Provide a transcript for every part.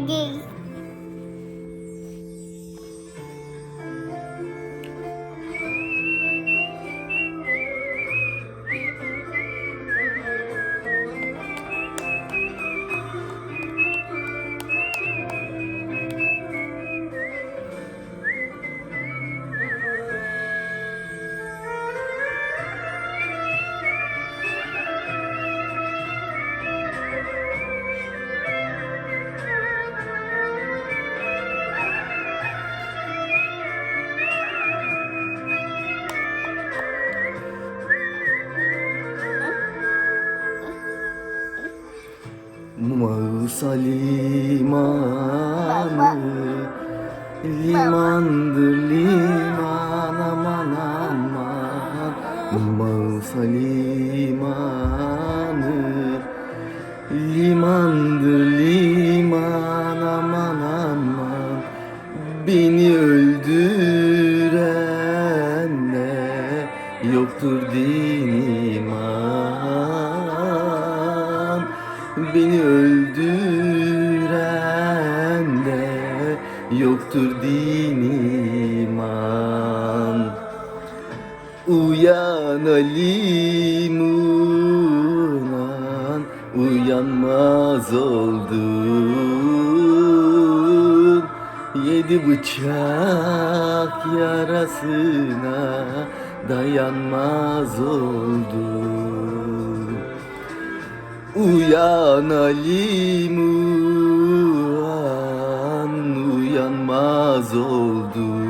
Maggie. Mağusa limanı Limandır liman aman aman. Mağusa limanı Limandır liman aman aman. Beni öldürenle yoktur din Beni öldürende yoktur din iman. Uyan Alim uyan Uyanmaz oldun. Yedi bıçak yarasına Dayanmaz oldun Uyan Alim uyan Uyanmaz oldun.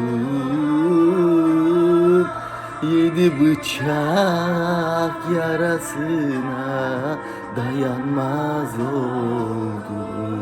Yedi bıçak yarasına Dayanmaz oldun